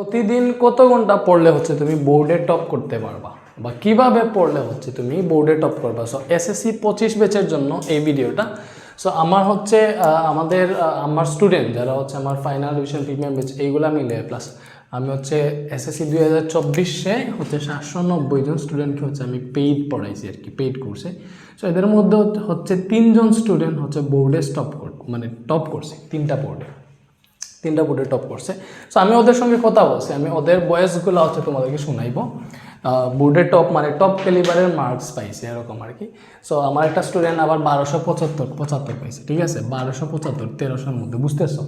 প্রতিদিন কত ঘণ্টা পড়লে হচ্ছে তুমি বোর্ডে টপ করতে পারবা? বা কীভাবে পড়লে হচ্ছে তুমি বোর্ডে টপ করবা? সো এসএসসি পঁচিশ ব্যাচের জন্য এই ভিডিওটা সো আমার হচ্ছে আমাদের আমার স্টুডেন্ট যারা হচ্ছে আমার ফাইনাল ডিভিশন প্রিমিয়াম ব্যাচ এইগুলা মিলে প্লাস আমি হচ্ছে এসএসসি দুই হাজার চব্বিশে হচ্ছে সাতশো নব্বই জন স্টুডেন্টকে হচ্ছে আমি পেইড পড়াইছি আর কি পেইড কোর্সে সো এদের মধ্যে হচ্ছে- তিনজন স্টুডেন্ট হচ্ছে বোর্ডে স্টপ কর মানে টপ করছে, তিনটা বোর্ডে তিনটা বোর্ডে টপ করছে। সো আমি ওদের সঙ্গে কথা বলছি, আমি ওদের বয়েসগুলো হচ্ছে তোমাদেরকে শোনাইবো। বোর্ডে টপ মানে টপ ক্যালিবারের মার্কস পাইছে, এরকম আর কি। সো আমার একটা স্টুডেন্ট আবার বারোশো পঁচাত্তর পঁচাত্তর পাইছে, ঠিক আছে? বারোশো পঁচাত্তর, তেরোশোর মধ্যে, বুঝতেছো?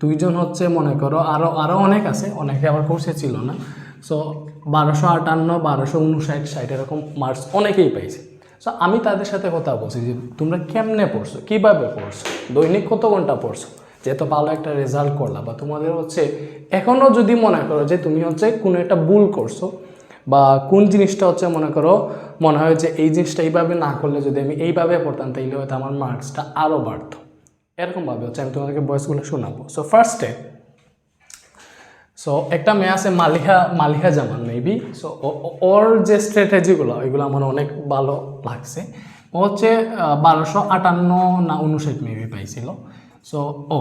দুইজন হচ্ছে, মনে করো আরও আরও অনেক আছে, অনেকে আবার কোর্সে ছিল না। সো বারোশো আটান্ন, বারোশো উনষাট, ষাট এরকম মার্কস অনেকেই পাইছে। সো আমি তাদের সাথে কথা বলছি যে, তোমরা কেমনে পড়ছো? কীভাবে পড়ছো? দৈনিক কত ঘণ্টা পড়ছো? যেহেতু ভালো একটা রেজাল্ট করলা বা তোমাদের হচ্ছে এখনও যদি মনে করো যে তুমি হচ্ছে কোনো একটা ভুল করছ বা কোন জিনিসটা হচ্ছে মনে করো মনে হয় যে এই জিনিসটা এইভাবে না করলে যদি আমি এইভাবে পড়তাম তাইলে হয়তো আমার মার্কসটা আরও বাড়তো। এরকমভাবে হচ্ছে আমি তোমাদেরকে বয়সগুলো শোনাবো। সো ফার্স্টে সো একটা মেয়ে আছে মালিহা মালিহা জামান মেবি সো ওর যে স্ট্র্যাটেজিগুলো ওইগুলো আমার অনেক ভালো লাগছে। ও হচ্ছে বারোশো আটান্ন না উনষাট মেবি পাইছিল। সো ও,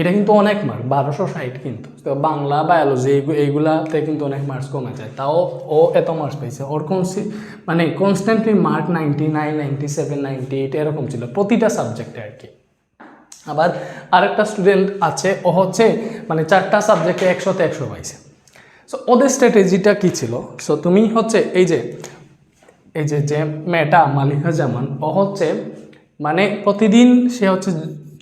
এটা কিন্তু অনেক মার্ক বারোশো ষাট কিন্তু। তো বাংলা বায়োলজি এইগুলাতে কিন্তু অনেক মার্কস কমে যায়। তাও ও এত মার্কস পাইছে। ওর কনসি মানে constantly mark ninety nine ninety seven ninety eight এরকম ছিল প্রতিটা সাবজেক্টে আর কি আবার আরেকটা স্টুডেন্ট আছে, ও হচ্ছে মানে চারটা সাবজেক্টে একশোতে একশো পাইছে। সো ওদের স্ট্র্যাটেজিটা কী ছিল? সো তুমি হচ্ছে এই যে এই যে যে মেয়েটা মালিকা জামান, ও হচ্ছে মানে প্রতিদিন সে হচ্ছে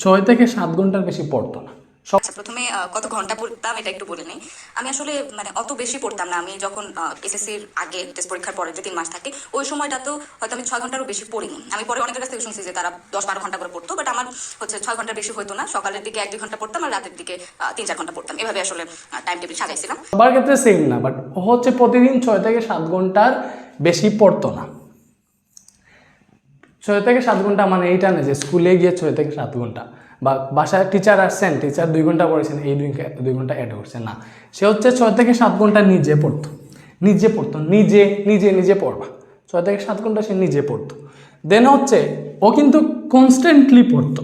ছয় থেকে সাত ঘণ্টার বেশি পড়তো না। আচ্ছা প্রথমে কত ঘণ্টা পড়তাম এটা একটু বলে নিই। আমি আসলে মানে অত বেশি পড়তাম না। আমি যখন এসএসসির আগে টেস্ট পরীক্ষার পরে যে তিন মাস থাকে ওই সময়টা তো হয়তো আমি ছয় ঘন্টারও বেশি পড়িনি। আমি পরে অনেকের কাছ থেকে শুনছি যে তারা দশ বারো ঘণ্টা করে পড়তো বাট আমার হচ্ছে ছয় ঘণ্টার বেশি হতো না। সকালের দিকে এক দুই ঘণ্টা পড়তাম আর রাতের দিকে তিন চার ঘণ্টা পড়তাম। এভাবে আসলে টাইম টেবিল সাজাইছিলাম। সবার ক্ষেত্রে সেম না বাট ও হচ্ছে প্রতিদিন ছয় থেকে সাত ঘণ্টার বেশি পড়তো না। ছয় থেকে সাত ঘণ্টা মানে এইটা না যে স্কুলে গিয়ে ছয় থেকে সাত ঘণ্টা। বা বাসায় টিচার আসছেন টিচার দুই ঘণ্টা পড়েছেন এই দুই দুই ঘণ্টা অ্যাড করছে না সে হচ্ছে ছয় থেকে সাত ঘণ্টা নিজে পড়তো। নিজে পড়তো নিজে নিজে নিজে পড়বা। ছয় থেকে সাত ঘণ্টা সে নিজে পড়তো। দেন হচ্ছে ও কিন্তু কনস্ট্যান্টলি পড়তো।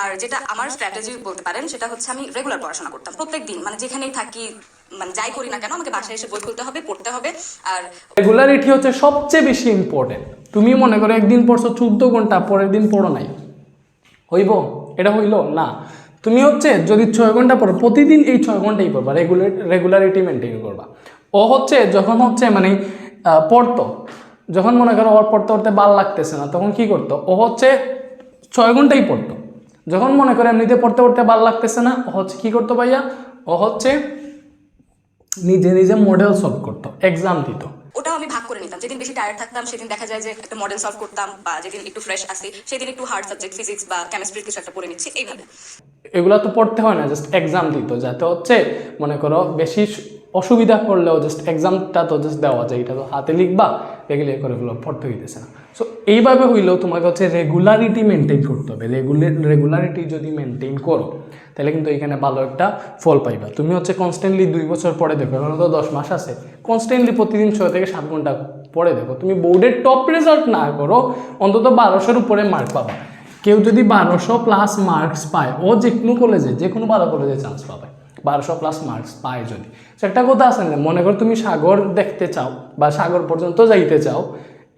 আর যেটা আমার স্ট্র্যাটেজি বলতে পারেন সেটা হচ্ছে আমি রেগুলার পড়াশোনা করতাম প্রত্যেক দিন। মানে যেখানেই থাকি মানে যাই করি না কেন আমাকে বাসায় এসে বই খুলতে হবে পড়তে হবে। আর রেগুলারিটি হচ্ছে সবচেয়ে বেশি ইম্পর্টেন্ট তুমি মনে করো একদিন পড়ছো চোদ্দ ঘণ্টা, পরের দিন পড়ো নাই। হইব? এটা হইল? না। তুমি হচ্ছে যদি ছয় ঘণ্টা পড়ো, প্রতিদিন এই ছয় ঘন্টাই পড়বা রেগুলার রেগুলারিটি মেনটেন করবা। ও হচ্ছে যখন হচ্ছে মানে পড়তো, যখন মনে করো ওর পড়তে পড়তে ভালো লাগতেছে না, তখন কি করতো? ও হচ্ছে ছয় ঘন্টাই পড়তো। যখন মনে করো এমনিতে পড়তে পড়তে ভালো লাগতেছে না, ও হচ্ছে কি করতো ভাইয়া? ও হচ্ছে নিজে নিজে মডেল সলভ করতো এক্সাম দিত। ওটাও আমি ভাগ করে নিতাম। যেদিন বেশি টায়ার্ড থাকতাম, সেদিন দেখা যায় যে একটা মডেল সলভ করতাম বা যেদিন একটু ফ্রেশ আসি, সেদিন একটু হার্ড সাবজেক্ট ফিজিক্স বা কেমিস্ট্রির কিছু একটা পড়ে নিচ্ছি, এইভাবে। এগুলো তো পড়তে হয় না জাস্ট এক্সাম দিত, যাতে হচ্ছে, মনে করো, বেশি অসুবিধা করলেও জাস্ট এক্সামটা তো জাস্ট দেওয়া যায়, এটা তো হাতে লিখবা, এগুলো করে ফেলো পড়তে হইতেছে না। সো এইভাবে হইলেও তোমাকে হচ্ছে রেগুলারিটি মেনটেন করতে হবে। রেগুলার রেগুলারিটি যদি মেনটেন করো, তাহলে কিন্তু এখানে ভালো একটা ফল পাইবা। তুমি হচ্ছে কনস্ট্যান্টলি দুই বছর পরে দেখো, এখন তো দশ মাস আছে কনস্ট্যান্টলি প্রতিদিন ছয় থেকে সাত ঘণ্টা পরে দেখো, তুমি বোর্ডের টপ রেজাল্ট না করো, অন্তত বারোশোর উপরে মার্ক পাবা। কেউ যদি বারোশো প্লাস মার্কস পায়, ও যে কোনো কলেজে যে কোনো ভালো কলেজে চান্স পাবে। বারোশো প্লাস মার্কস পায় যদি। একটা কথা আছে না, মনে করো তুমি সাগর দেখতে চাও বা সাগর পর্যন্ত যাইতে চাও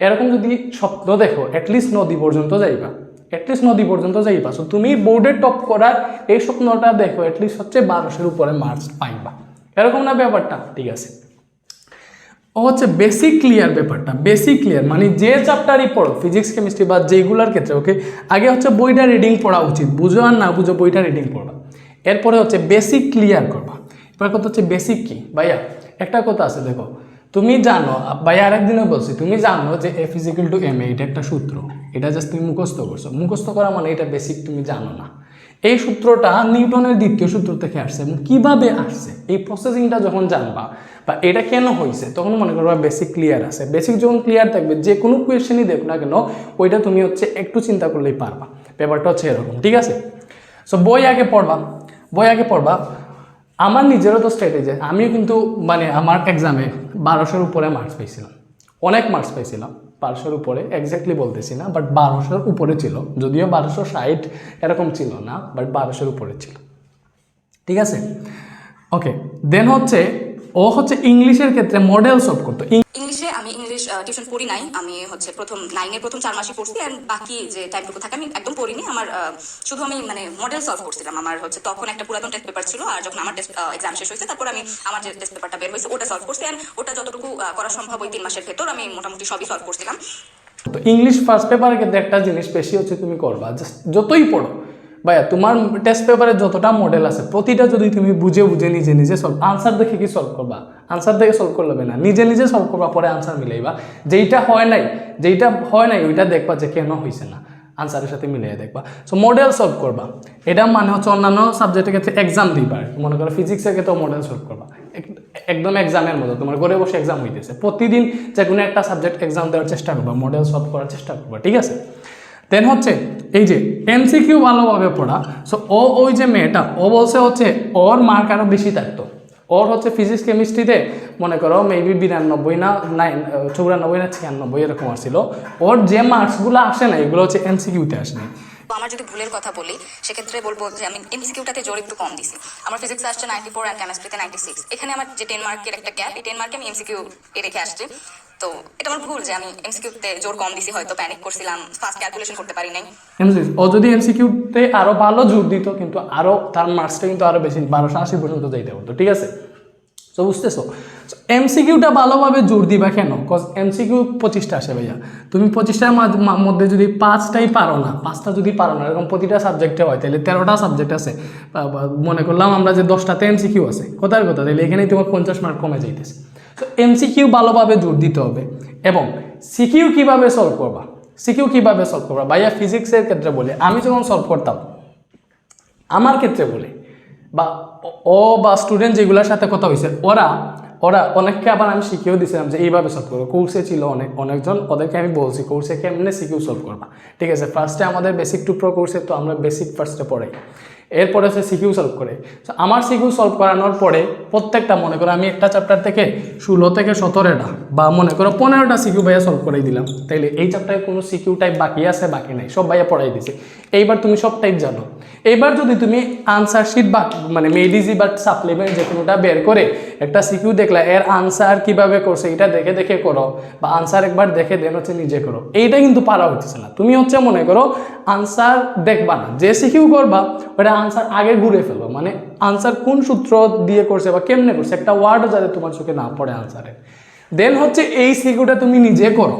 এরকম যদি স্বপ্ন দেখো অ্যাটলিস্ট নদী পর্যন্ত যাইবা। অ্যাটলিস্ট নদী পর্যন্ত যাইবা। সো তুমি বোর্ডে টপ করার এই স্বপ্নটা দেখো অ্যাটলিস্ট হচ্ছে বারোশোর উপরে মার্কস পাইবা। এরকম না ব্যাপারটা? ঠিক আছে। ও হচ্ছে বেসিক ক্লিয়ার ব্যাপারটা। বেসিক ক্লিয়ার মানে যে চ্যাপ্টারই পড়ো ফিজিক্স কেমিস্ট্রি বা যেগুলোর ক্ষেত্রে ওকে আগে হচ্ছে বইটা রিডিং পড়া উচিত। বুঝো আর না বুঝো বইটা রিডিং পড়বা। এরপরে হচ্ছে বেসিক ক্লিয়ার করবা। এবার কথা হচ্ছে বেসিক কি? ভাইয়া, একটা কথা আছে, দেখো। তুমি জানো ভাইয়া আরেকদিনও বলছি, তুমি জানো যে এ ফিজিক্যাল টু এম এটা একটা সূত্র। এটা জাস্ট তুমি মুখস্থ করছ। মুখস্থ করা মানে এটা বেসিক তুমি জানো না। এই সূত্রটা নিউটনের দ্বিতীয় সূত্র থেকে আসছে এবং কীভাবে আসছে? এই প্রসেসিংটা যখন জানবা বা এটা কেন হয়েছে তখন মনে করবা বেসিক ক্লিয়ার আছে। বেসিক যখন ক্লিয়ার থাকবে, যে কোনো কোয়েশ্চেনই দেখ না কেন, ওইটা তুমি হচ্ছে একটু চিন্তা করলেই পারবা। ব্যাপারটা হচ্ছে এরকম, ঠিক আছে? সো বই আগে পড়বা। বই আগে পড়বা। আমার নিজেরও তো স্ট্র্যাটেজি আমিও কিন্তু মানে আমার এক্সামে বারোশোর উপরে মার্কস পেয়েছিলাম। অনেক মার্কস পেয়েছিলাম। বারোশোর উপরে এক্স্যাক্টলি বলতেছি না বাট বারোশোর উপরে ছিল। যদিও বারোশো ষাট এরকম ছিল না বাট বারোশোর উপরে ছিল। ঠিক আছে? ওকে দেন হচ্ছে ও হচ্ছে ইংলিশের ক্ষেত্রে মডেল সলভ করতো। ইংলিশে আমি ইংলিশ টিউশন পড়ি নাই। আমি হচ্ছে প্রথম নাইনের প্রথম চার মাসই পড়ছি অ্যান্ড বাকি যে টাইমটুকু থাকে আমি একদম পড়িনি। আমার শুধু আমি মানে মডেল সলভ করছিলাম। আমার হচ্ছে তখন একটা পুরাতন টেস্ট পেপার ছিল আর যখন আমার টেস্ট এক্সাম শেষ হয়েছে তারপর আমি আমার যে টেস্ট পেপারটা বের হয়েছে ওটা সলভ করছি অ্যান্ড ওটা যতটুকু করা সম্ভব ওই তিন মাসের ভেতর আমি মোটামুটি সবই সলভ করছিলাম। তো ইংলিশ ফার্স্ট পেপারের ক্ষেত্রে একটা জিনিস বেশি হচ্ছে তুমি করবা জাস্ট যতই পড়ো ভাইয়া, তোমার টেস্ট পেপারে যতটা মডেল আছে, প্রতিটা যদি তুমি বুঝে বুঝে নিজে নিজে সলভ আনসার দেখে কি সলভ করবা? আনসার দেখে সলভ করলে না। নিজে নিজে সলভ করবা, পরে আনসার মিলাইবা। যেইটা হয় নাই, যেইটা হয় নাই, ওইটা দেখবা যে কেন হয়েছে না। আনসারের সাথে মিলিয়ে দেখবা। সো মডেল সলভ করবা। এটা মানে হচ্ছে অন্যান্য সাবজেক্টের ক্ষেত্রে এক্সাম দিবা মনে করো ফিজিক্সের ক্ষেত্রে মডেল সলভ করবা। এক- একদম এক্সামের মতো। তোমার ঘরে বসে এক্সাম হইতেছে। প্রতিদিন যে কোনো একটা সাবজেক্ট এক্সাম দেওয়ার চেষ্টা করবা মডেল সলভ করার চেষ্টা করবা, ঠিক আছে? দেন হচ্ছে এই যে এমসিকিউ ভালোভাবে পড়া। সো ও ওই যে মেয়েটা, ও বলছে হচ্ছে ওর মার্ক আরও বেশি থাকতো। ওর হচ্ছে ফিজিক্স কেমিস্ট্রিতে মনে করো মেবি বিরানব্বই না নাইন চৌরানব্বই না ছিয়ানব্বই এরকম আসছিল। ওর যে মার্কসগুলো আসে না, এগুলো হচ্ছে এমসিকিউতে আসে না তো আমার যদি ভুলের কথা বলি, সেক্ষেত্রে বলব যে আমি এমসিকিউটাতে জোর একটু কম দিছি। আমার ফিজিক্স আসছে নাইনটি ফোর আর কেমিস্ট্রিতে নাইনটি সিক্স এখানে আমার যে টেন মার্কের একটা গ্যাপ এই টেন মার্কে আমি এ রেখে আসছি। তো এটা আমার ভুল যে আমি এমসিকিউতে জোর কম দিছি, হয়তো প্যানিক করছিলাম ফার্স্ট ক্যালকুলেশন করতে পারি নাই। ও যদি এমসিকিউতে আরও ভালো জোর দিত, কিন্তু আরও তার মার্কসটা কিন্তু আরও বেশি, বারোশো আশি পর্যন্ত যাইতে পারতো, ঠিক আছে? তো বুঝতেছো? এমসিকিউটা ভালোভাবে জোর দিবা কেন? কজ এমসিকিউ পঁচিশটা আসে ভাইয়া। তুমি পঁচিশটার মধ্যে যদি পাঁচটাই পারো না, পাঁচটা যদি পারো না, এরকম প্রতিটা সাবজেক্টে হয়, তাহলে তেরোটা সাবজেক্ট আছে। মনে করলাম আমরা যে দশটাতে এমসিকিউ আছে, কোথার কথা, তাহলে এখানেই তোমার পঞ্চাশ মার্ক কমে যাইতেছে। তো এমসিকিউ ভালোভাবে জোর দিতে হবে। এবং সিকিউ কীভাবে সলভ করবা? সিকিউ কীভাবে সলভ করবা? ভাইয়া ফিজিক্সের ক্ষেত্রে বলে, আমি যখন সলভ করতাম, আমার ক্ষেত্রে বলে, বা ও- বা স্টুডেন্ট যেগুলোর সাথে কথা হয়েছে ওরা ওরা অনেককে আবার আমি শিখিয়েও দিয়েছিলাম যে এইভাবে সলভ করব কোর্সে ছিল অনেক, অনেকজন, ওদেরকে আমি বলছি কোর্সে কেমনে সিকিউ সলভ করবা? ঠিক আছে ফার্স্টে আমাদের বেসিক টু প্রো কোর্সে তো আমরা বেসিক ফার্স্টে পড়াই। এরপরে সে সিকিউ সলভ করে। তো আমার সিকিউ সলভ করানোর পরে প্রত্যেকটা মনে করো আমি একটা চ্যাপ্টার থেকে ষোলো থেকে সতেরোটা বা মনে করো পনেরোটা সিকিউ ভাইয়া সলভ করে দিলাম। তাইলে এই চ্যাপ্টারে কোনো সিকিউ টাইপ বাকি আছে, বাকি নাই, সব ভাইয়া পড়াই দিছে। এইবার তুমি সব টাইপ জানো। এইবার যদি তুমি আনসার শিট বা মানে মেডিজি বা সাপ্লিমেন্ট যে কোনোটা বের করে একটা সিকিউ দেখলা, এর আনসার কীভাবে করছে এটা দেখে দেখে করো বা আনসার একবার দেখে দেন হচ্ছে নিজে করো। এইটা কিন্তু পারা হচ্ছে না। তুমি হচ্ছে মনে করো আনসার দেখবা না। যে সিকিউ করবা ওটা আনসার আগে ঘুরে ফেলব। মানে আনসার কোন সূত্র দিয়ে করছে বা কেমনে করছে, একটা ওয়ার্ডও যাতে তোমার চোখে না পড়ে আনসারে দেন হচ্ছে এই সিকিউটা তুমি নিজে করো।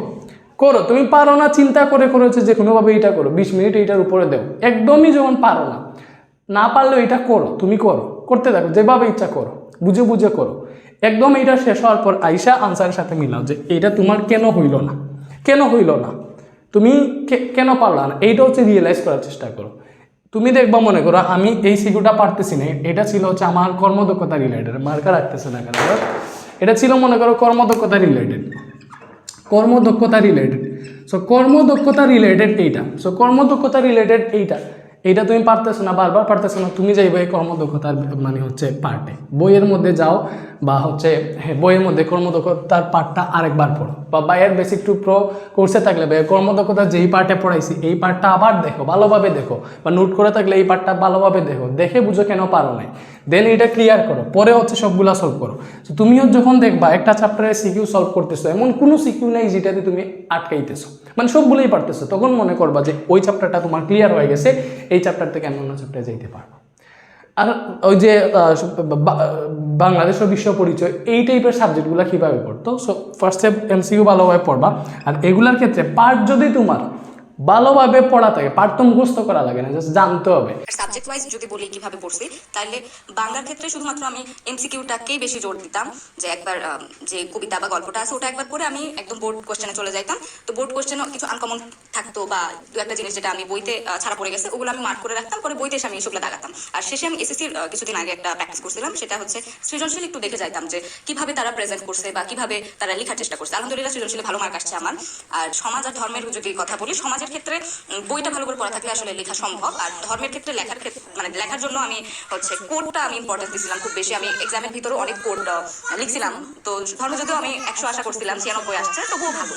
করো, তুমি পারো না, চিন্তা করে করে হচ্ছে যে কোনোভাবে এটা করো। বিশ মিনিট এইটার উপরে দেও। একদমই যখন পারো না না পারলেও এটা করো, তুমি করো। করতে থাকো যেভাবে ইচ্ছা করো, বুঝে বুঝে করো। একদম এটা শেষ হওয়ার পর আইসা আনসারের সাথে মিলাও যে এটা তোমার কেন হইল না? কেন হইল না? তুমি কেন পারলা না? এইটা হচ্ছে রিয়েলাইজ করার চেষ্টা করো। তুমি দেখবা মনে করো, আমি এই সিকিউটা পারতেছি না। এটা ছিল হচ্ছে আমার কর্মদক্ষতা রিলেটেড মার্কার রাখতেছে না কেন? এটা ছিল মনে করো কর্মদক্ষতা রিলেটেড কর্মদক্ষতা রিলেটেড সো কর্মদক্ষতা রিলেটেড এইটা। সো কর্মদক্ষতা রিলেটেড এইটা। এইটা তুমি পারতেছো না, বারবার পারতেছো না, তুমি যাইবে কর্মদক্ষতার মানে হচ্ছে পার্টে বইয়ের মধ্যে যাও বা হচ্ছে হ্যাঁ বইয়ের মধ্যে কর্মদক্ষতার পার্টটা আরেকবার পড়ো। বা বাইয়ের বেসিক টু প্রো কোর্সে থাকলে বা কর্মদক্ষতা যেই পার্টে পড়াইছি, এই পার্টটা আবার দেখো, ভালোভাবে দেখো। বা নোট করে থাকলে এই পার্টটা ভালোভাবে দেখো। দেখে বুঝো কেন পারো নাই। দেন এটা ক্লিয়ার করো। পরে হচ্ছে সবগুলা সলভ করো। তো তুমিও যখন দেখবা একটা চ্যাপ্টারে সিকিউ সলভ করতেছো এমন কোনো সিকিউ নেই যেটাতে তুমি আটকাইতেছো। মানে সবগুলোই পারতেছো। তখন মনে করবা যে ওই চ্যাপ্টারটা তোমার ক্লিয়ার হয়ে গেছে এই চ্যাপ্টার থেকে আমি অন্য চ্যাপ্টারে যাইতে পারব। আর ওই যে আহ, বা- বাংলাদেশের বিশ্ব পরিচয় এই টাইপের সাবজেক্টগুলো কীভাবে পড়তো? সো ফার্স্ট ফার্স্টে এমসিকিউ ভালোভাবে পড়বা। আর এগুলার ক্ষেত্রে পার্ট যদি তোমার ভালোভাবে পড়া থাকে পার্ট তো মুখস্থ করা লাগে না জাস্ট জানতে হবে। সাবজেক্ট ওয়াইজ যদি বলি কীভাবে পড়ছি তাহলে বাংলার ক্ষেত্রে শুধুমাত্র আমি এমসিকিউটাকেই বেশি জোর দিতাম, যে একবার যে কবিতা বা গল্পটা আছে ওটা একবার পড়ে আমি একদম বোর্ড কোশ্চেনে চলে যাইতাম। তো বোর্ড কোশ্চেনে কিছু আনকমন থাকতো বা দু একটা জিনিস যেটা আমি বইতে ছাড়া পড়ে গেছে, ওগুলো আমি মার্ক করে রাখতাম, পরে বইতে এসে আমি এসবগুলো দাগাতাম। আর শেষে আমি এসএসসির কিছুদিন আগে একটা প্র্যাকটিস করছিলাম, সেটা হচ্ছে সৃজনশীল একটু দেখে যাইতাম, যে কীভাবে তারা প্রেজেন্ট করছে বা কীভাবে তারা লেখার চেষ্টা করছে। আলহামদুলিল্লাহ সৃজনশীল ভালো মার্ক আসছে আমার। আর সমাজ আর ধর্মের যদি কথা বলি, সমাজের ক্ষেত্রে বইটা ভালো করে পড়া থাকলে আসলে লেখা সম্ভব। আর ধর্মের ক্ষেত্রে লেখার ক্ষেত্রে মানে লেখার জন্য আমি হচ্ছে কোডটা আমি ইম্পর্টেন্স দিছিলাম খুব বেশি। আমি এক্সামের ভিতরে অনেক কোড লিখছিলাম। তো ধর্ম যদিও আমি একশো আশা করছিলাম, ছিয়ানব্বই আসছে, তবুও ভালো।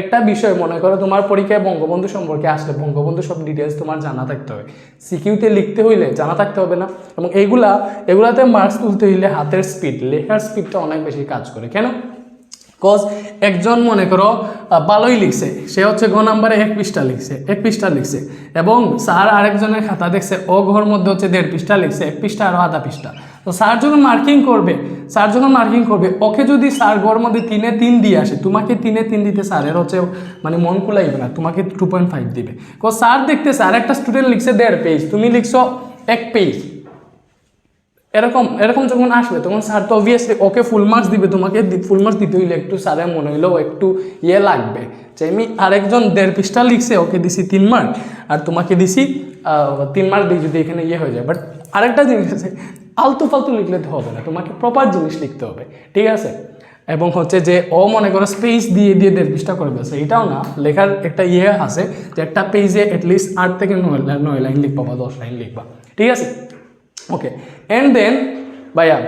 একটা বিষয় মনে করো, তোমার পরীক্ষায় বঙ্গবন্ধু সম্পর্কে আসলে বঙ্গবন্ধু সব ডিটেলস তোমার জানা থাকতে হবে। সিকিউতে লিখতে হইলে জানা থাকতে হবে না। এবং এইগুলা এগুলাতে মার্কস তুলতে হইলে হাতের স্পিড লেখার স্পিডটা অনেক বেশি কাজ করে। কেন? কজ একজন মনে করো ভালোই লিখছে, সে হচ্ছে গ নাম্বারে এক পৃষ্ঠা লিখছে, এক পৃষ্ঠা লিখছে এবং স্যার আরেকজনের খাতা দেখছে, ও ঘর মধ্যে হচ্ছে দেড় পৃষ্ঠা লিখছে, এক পৃষ্ঠা আরও আধা পৃষ্ঠা। তো স্যার যখন মার্কিং করবে, স্যার যখন মার্কিং করবে, ওকে যদি স্যার ঘর মধ্যে তিনে তিন দিয়ে আসে, তোমাকে তিনে তিন দিতে স্যারের হচ্ছে মানে মন কুলাইবে না, তোমাকে টু পয়েন্ট ফাইভ দিবে। কজ স্যার দেখতেছে আর একটা স্টুডেন্ট লিখছে দেড় পেজ তুমি লিখছো এক পেজ এরকম এরকম যখন আসবে, তখন স্যার তো অবভিয়াসলি ওকে ফুল মার্কস দিবে, তোমাকে ফুল মার্কস দিতে হইলে একটু স্যারের মনে হইলেও একটু ইয়ে লাগবে। যে আমি আরেকজন দেড় পৃষ্ঠা লিখছে, ওকে দিছি তিন মার্ক আর তোমাকে দিছি তিন মার্ক দিই যদি এখানে ইয়ে হয়ে যায়। বাট আরেকটা জিনিস আছে, আলতু ফালতু লিখলে তো হবে না, তোমাকে প্রপার জিনিস লিখতে হবে, ঠিক আছে? এবং হচ্ছে যে ও মনে করো স্পেস দিয়ে দিয়ে দেড় পৃষ্ঠা করে ফেলছে, এটাও না, লেখার একটা ইয়ে আছে যে একটা পেজে অ্যাটলিস্ট আট থেকে নয় নয় লাইন লিখবা বা দশ লাইন লিখবা, ঠিক আছে? ওকে অ্যান্ড দেন ভাইয়া,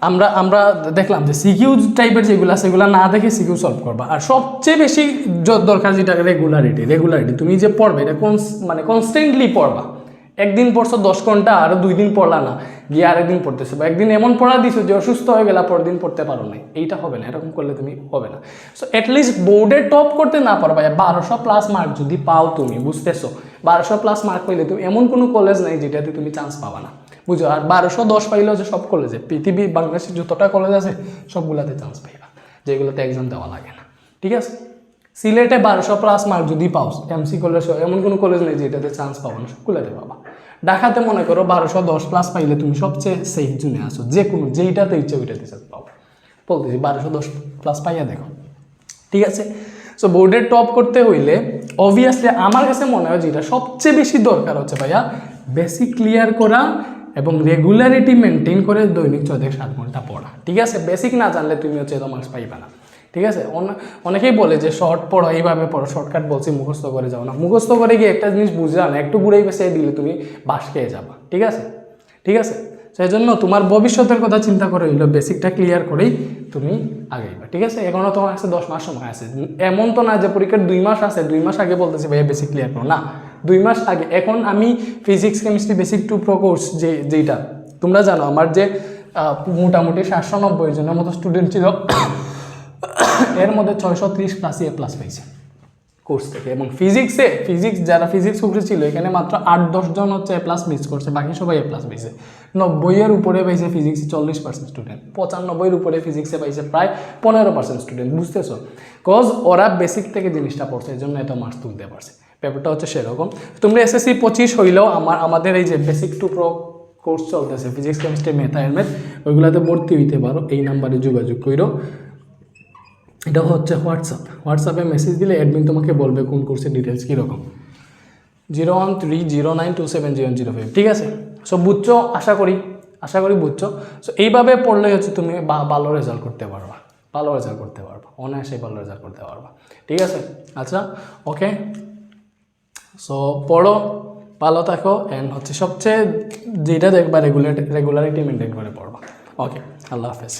আমরা আমরা দেখলাম যে সিকিউ টাইপের যেগুলো সেগুলো না দেখে সিকিউ সলভ করবা। আর সবচেয়ে বেশি দরকার যেটা রেগুলারিটি রেগুলারিটি তুমি যে পড়বে, এটা কনস- মানে কনস্ট্যান্টলি পড়বা। একদিন পড়ছো দশ ঘণ্টা, আর দুই দিন পড়লা না। গিয়ে আরেকদিন পড়তেছো। বা একদিন এমন পড়া দিছো যে অসুস্থ হয়ে গেলা পরের দিন পড়তে পারো নাই। এইটা হবে না, এরকম করলে তুমি হবে না। সো অ্যাটলিস্ট বোর্ডে টপ করতে না পারো, ভাইয়া। বারোশো প্লাস মার্ক যদি পাও তুমি, বুঝতেছো? বারোশো প্লাস মার্ক পাইলে তুমি এমন কোনো কলেজ নাই যেটাতে তুমি চান্স পাবা না। বুঝো? আর বারোশো দশ পাইলেও যে সব কলেজে পৃথিবী, বাংলাদেশের যতটা কলেজ আছে, সবগুলাতে চান্স পাইবা, যেগুলোতে এক্সাম দেওয়া লাগে না। ঠিক আছে? সিলেটে বারোশো প্লাস মার্ক যদি পাও এমসি কলেজ এমন কোনো কলেজ নেই যেটাতে চান্স পাবো না, সবগুলাতে পাবা। ঢাকাতে মনে করো বারোশো দশ প্লাস পাইলে তুমি সবচেয়ে সেফ জোনে আসো যে কোনো যেইটাতে ইচ্ছে ওইটাতে চান্স পাবো বলতেছি, বারোশো দশ প্লাস পাইয়া দেখো। ঠিক আছে? সো বোর্ডের টপ করতে হইলে অবভিয়াসলি আমার কাছে মনে হয় যেটা সবচেয়ে বেশি দরকার হচ্ছে ভাইয়া বেসিক ক্লিয়ার করা এবং রেগুলারিটি মেনটেন করে দৈনিক ছয় থেকে সাত ঘণ্টা পড়া। ঠিক আছে? বেসিক না জানলে তুমি হচ্ছে এত মার্কস পাইবে না। ঠিক আছে? অনে- অনেকেই বলে যে শর্ট পড়ো, এইভাবে পড়ো শর্টকাট বলছি, মুখস্থ করে যাও না। মুখস্থ করে গিয়ে একটা জিনিস বুঝলাম একটু ঘুরেই বেসে দিলে তুমি বাস খেয়ে যাবা। ঠিক আছে? ঠিক আছে? সেই জন্য তোমার ভবিষ্যতের কথা চিন্তা করে হইল বেসিকটা ক্লিয়ার করেই তুমি আগাইবা ঠিক আছে? এখনও তোমার কাছে দশ মাস সময় আছে। এমন তো না যে পরীক্ষার দুই মাস আছে, দুই মাস আগে বলতেছি, ভাইয়া বেসিক ক্লিয়ার করো। না, দুই মাস আগে। এখন আমি physics chemistry basic to pro course যে, যেইটা, তোমরা জানো, আমার যে মোটামুটি সাতশো নব্বই জনের মতো স্টুডেন্ট ছিল, এর মধ্যে ছয়শো ত্রিশ প্লাস এ প্লাস পাইছে। কোর্স থেকে। এবং ফিজিক্সে ফিজিক্স যারা ফিজিক্স গ্রুপে ছিল, এখানে মাত্র আট দশজন হচ্ছে এ প্লাস মিস করছে, বাকি সবাই এ প্লাস পাইছে। নব্বইয়ের উপরে পাইছে ফিজিক্সে চল্লিশ পার্সেন্ট স্টুডেন্ট পঁচানব্বইয়ের উপরে ফিজিক্সে পাইছে প্রায় পনেরো পার্সেন্ট স্টুডেন্ট বুঝতেছো? কজ ওরা বেসিক থেকে জিনিসটা পড়ছে, এই জন্য এত মার্কস তুলতে পারছে। ব্যাপারটা হচ্ছে সেরকম। তোমরা এসএসসি পঁচিশ হইলেও আমার, আমাদের এই যে বেসিক টু প্রো কোর্স চলতেছে ফিজিক্স কেমিস্ট্রি আর ম্যাথ ওইগুলোতে ভর্তি হইতে পারো, এই নাম্বারে যোগাযোগ করো এটা হচ্ছে হোয়াটসঅ্যাপ। হোয়াটসঅ্যাপে মেসেজ দিলে অ্যাডমিন তোমাকে বলবে কোন কোর্সের ডিটেলস কীরকম। Zero one three zero nine two seven zero zero five, ঠিক আছে? সো বুঝছ? আশা করি আশা করি বুঝছ? সো এইভাবে পড়লে হচ্ছে তুমি ভালো রেজাল্ট করতে পারবা। ভালো রেজাল্ট করতে পারবা। অনায়াসে ভালো রেজাল্ট করতে পারবা। ঠিক আছে? আচ্ছা ওকে সো পড়ো, ভালো থাকো অ্যান্ড হচ্ছে সবচেয়ে যেটা দেখবা রেগুলার রেগুলারিটি মেনটেন করে পড়বা। ওকে আল্লাহ হাফেজ।